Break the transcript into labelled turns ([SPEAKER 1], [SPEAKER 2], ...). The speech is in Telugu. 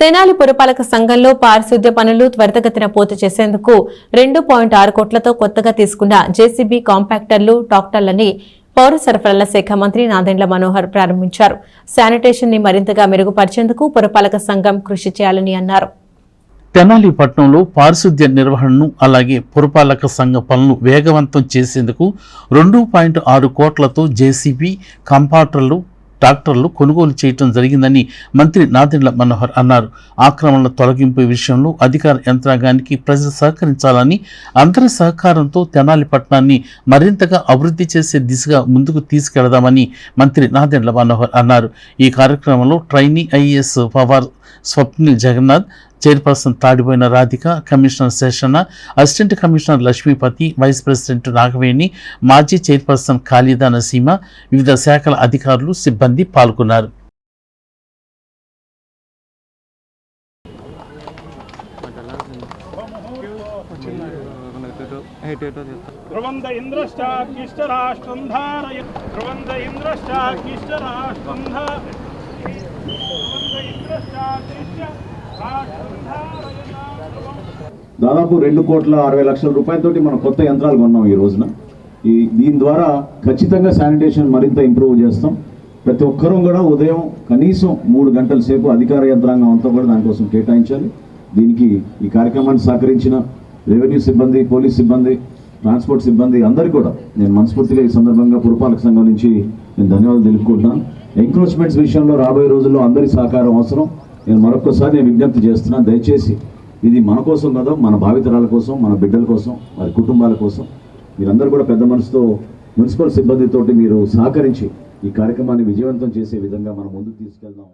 [SPEAKER 1] తెనాలి పురపాలక సంఘంలో పారిశుద్ధ్య పనులు త్వరితగతిన పూర్తి చేసేందుకు రెండు పాయింట్ ఆరు కోట్లతో కొత్తగా తీసుకున్న జేసీబీ కాంపాక్టర్లు టాక్టర్లని పౌర సరఫరాల శాఖ మంత్రి నాదెండ్ల మనోహర్ ప్రారంభించారు. శానిటేషన్ని మరింతగా మెరుగుపరిచేందుకు పురపాలక సంఘం కృషి చేయాలని అన్నారు.
[SPEAKER 2] తెనాలి పట్టణంలో పారిశుద్ధ్య నిర్వహణను అలాగే పురపాలక సంఘ పనులు వేగవంతం చేసేందుకు రెండు పాయింట్ ఆరు కోట్లతో జేసీబీ కంపార్టర్లు ట్రాక్టర్లు కొనుగోలు చేయటం జరిగిందని మంత్రి నాదెండ్ల మనోహర్ అన్నారు. ఆక్రమణల తొలగింపు విషయంలో అధికార యంత్రాంగానికి ప్రజలు సహకరించాలని అందరి సహకారంతో తెనాలి పట్టణాన్ని మరింతగా అభివృద్ధి చేసే దిశగా ముందుకు తీసుకెళదామని మంత్రి నాదెండ్ల మనోహర్ అన్నారు. ఈ కార్యక్రమంలో trainee IAS Pawar Swapnil Jagannath chairperson తాడిపోయిన Radhika commissioner Seshanna assistant commissioner Lakshmipathi vice president Nagaveni మాజీ చైర్పర్సన్ ఖాళీదా నసీమ వివిధ శాఖల అధికారులు సిబ్బంది పాల్గొన్నారు.
[SPEAKER 3] ధ్రువంద ఇంద్రశ్చాకిష్టరాష్ట్రం ధ్రువంద ఇంద్రశ్చాకిష్టరాష్ట్రం
[SPEAKER 4] దాదాపు రెండు కోట్ల అరవై లక్షల రూపాయలతోటి మనం కొత్త యంత్రాలు కొన్నాం ఈ రోజున. ఈ దీని ద్వారా ఖచ్చితంగా శానిటేషన్ మరింత ఇంప్రూవ్ చేస్తాం. ప్రతి ఒక్కరూ కూడా ఉదయం కనీసం మూడు గంటల సేపు అధికార యంత్రాంగం అంతా కూడా దానికోసం కేటాయించాలి. దీనికి ఈ కార్యక్రమాన్ని సహకరించిన రెవెన్యూ సిబ్బంది పోలీస్ సిబ్బంది ట్రాన్స్పోర్ట్ సిబ్బంది అందరికీ కూడా నేను మనస్ఫూర్తిగా ఈ సందర్భంగా పురపాలక సంఘం నుంచి నేను ధన్యవాదాలు తెలుపుకుంటున్నాను. ఎంక్రోచ్మెంట్స్ విషయంలో రాబోయే రోజుల్లో అందరి సహకారం అవసరం. నేను మరొకసారి నేను విజ్ఞప్తి చేస్తున్నాను దయచేసి ఇది మన కోసం కదా మన భావితరాల కోసం మన బిడ్డల కోసం వారి కుటుంబాల కోసం. మీరందరూ కూడా పెద్ద మనసుతో మున్సిపల్ సిబ్బందితోటి మీరు సహకరించి ఈ కార్యక్రమాన్ని విజయవంతం చేసే విధంగా మనం ముందుకు తీసుకెళ్దాం.